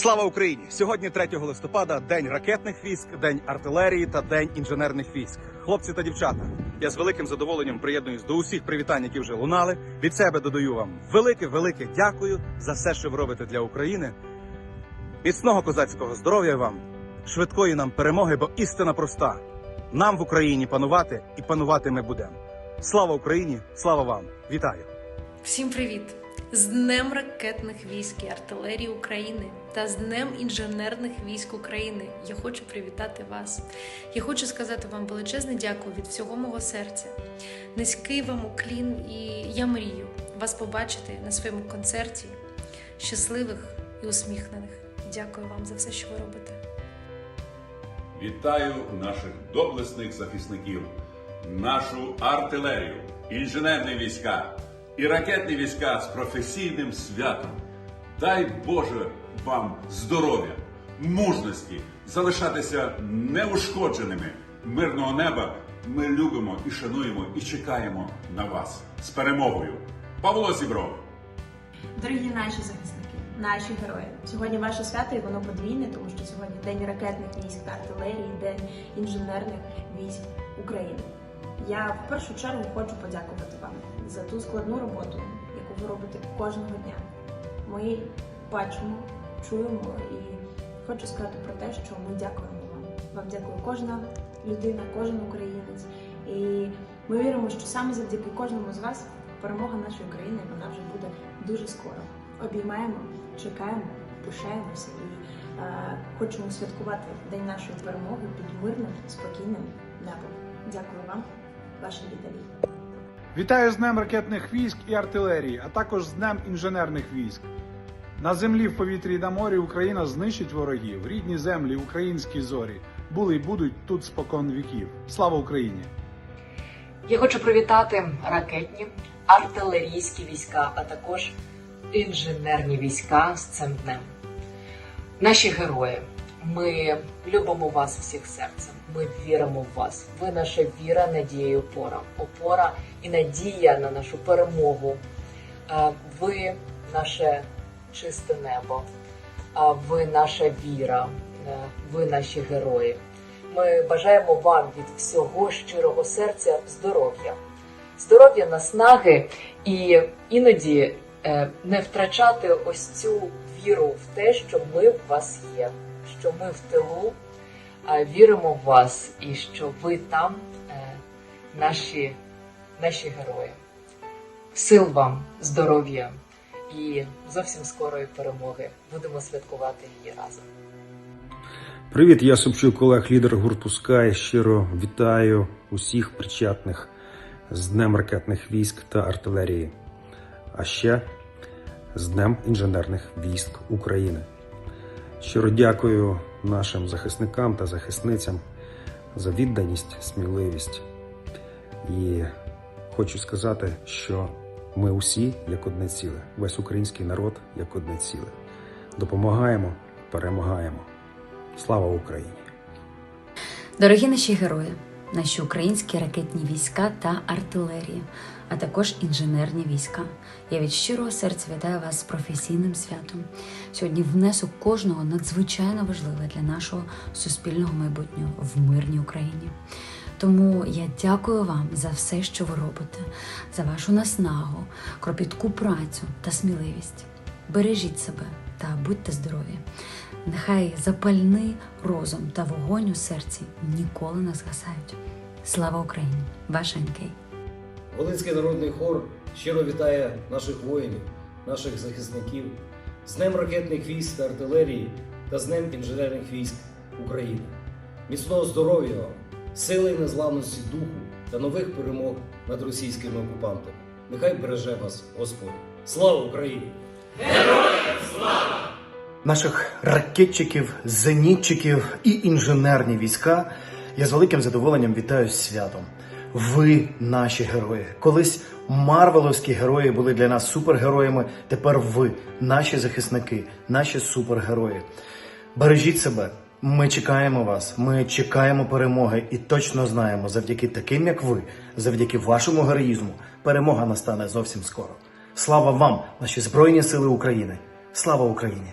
Слава Україні! Сьогодні 3 листопада, день ракетних військ, день артилерії та день інженерних військ. Хлопці та дівчата, я з великим задоволенням приєднуюсь до усіх привітань, які вже лунали. Від себе додаю вам велике, велике дякую за все, що ви робите для України. Міцного козацького здоров'я вам, швидкої нам перемоги, бо істина проста. Нам в Україні панувати і панувати ми будемо. Слава Україні! Слава вам! Вітаю! Всім привіт! З Днем ракетних військ і артилерії України та з Днем інженерних військ України я хочу привітати вас. Я хочу сказати вам величезне дякую від всього мого серця. Низький вам уклін, і я мрію вас побачити на своєму концерті щасливих і усміхнених. Дякую вам за все, що ви робите. Вітаю наших доблесних захисників, нашу артилерію, інженерні війська і ракетні війська з професійним святом. Дай Боже вам здоров'я, мужності, залишатися неушкодженими. Мирного неба ми любимо і шануємо і чекаємо на вас з перемогою. Павло Зібров. Дорогі наші захисники, наші герої. Сьогодні ваше свято і воно подвійне, тому що сьогодні день ракетних військ та артилерії, день інженерних військ України. Я в першу чергу хочу подякувати вам за ту складну роботу, яку ви робите кожного дня. Ми бачимо, чуємо і хочу сказати про те, що ми дякуємо вам. Вам дякує кожна людина, кожен українець. І ми віримо, що саме завдяки кожному з вас перемога нашої країни вона вже буде дуже скоро. Обіймаємо, чекаємо, пишаємося і е, хочемо святкувати День нашої перемоги під мирним, спокійним небом. Дякую вам, ваші лідері. Вітаю з Днем ракетних військ і артилерії, а також з Днем інженерних військ. На землі, в повітрі і на морі Україна знищить ворогів. Рідні землі, українські зорі були і будуть тут спокон віків. Слава Україні! Я хочу привітати ракетні, артилерійські війська, а також інженерні війська з цим днем. Наші герої, ми любимо вас всіх серцем. Ми віримо в вас. Ви наша віра, надія і опора. Опора і надія на нашу перемогу. Ви наше чисте небо. Ви наша віра. Ви наші герої. Ми бажаємо вам від всього щирого серця здоров'я, здоров'я, наснаги і іноді е, не втрачати ось цю віру в те, що ми в вас є, що ми в тилу віримо в вас і що ви там е, наші, наші герої. Сил вам, здоров'я і зовсім скорої перемоги. Будемо святкувати її разом. Привіт, я Собчук Олег, лідер гурту Скай. Щиро вітаю усіх причетних з Днем ракетних військ та артилерії, а ще з Днем інженерних військ України. Щиро дякую нашим захисникам та захисницям за відданість, сміливість. І хочу сказати, що ми усі як одне ціле, весь український народ як одне ціле. Допомагаємо, перемагаємо. Слава Україні! Дорогі наші герої, наші українські ракетні війська та артилерія, а також інженерні війська. Я від щирого серця вітаю вас з професійним святом. Сьогодні внесок кожного надзвичайно важливе для нашого суспільного майбутнього в мирній Україні. Тому я дякую вам за все, що ви робите, за вашу наснагу, кропітку працю та сміливість. Бережіть себе та будьте здорові. Нехай запальний розум та вогонь у серці ніколи не згасають. Слава Україні! Ваша НК. Волинський народний хор щиро вітає наших воїнів, наших захисників з Днем ракетних військ та артилерії та з Днем інженерних військ України. Міцного здоров'я вам, сили і незламності духу та нових перемог над російськими окупантами. Нехай береже вас Господь. Слава Україні! Наших ракетчиків, зенітчиків і інженерні війська. Я з великим задоволенням вітаю з святом. Ви наші герої. Колись марвеловські герої були для нас супергероями. Тепер ви, наші захисники, наші супергерої. Бережіть себе. Ми чекаємо вас. Ми чекаємо перемоги і точно знаємо, завдяки таким, як ви, завдяки вашому героїзму, перемога настане зовсім скоро. Слава вам, наші Збройні Сили України! Слава Україні!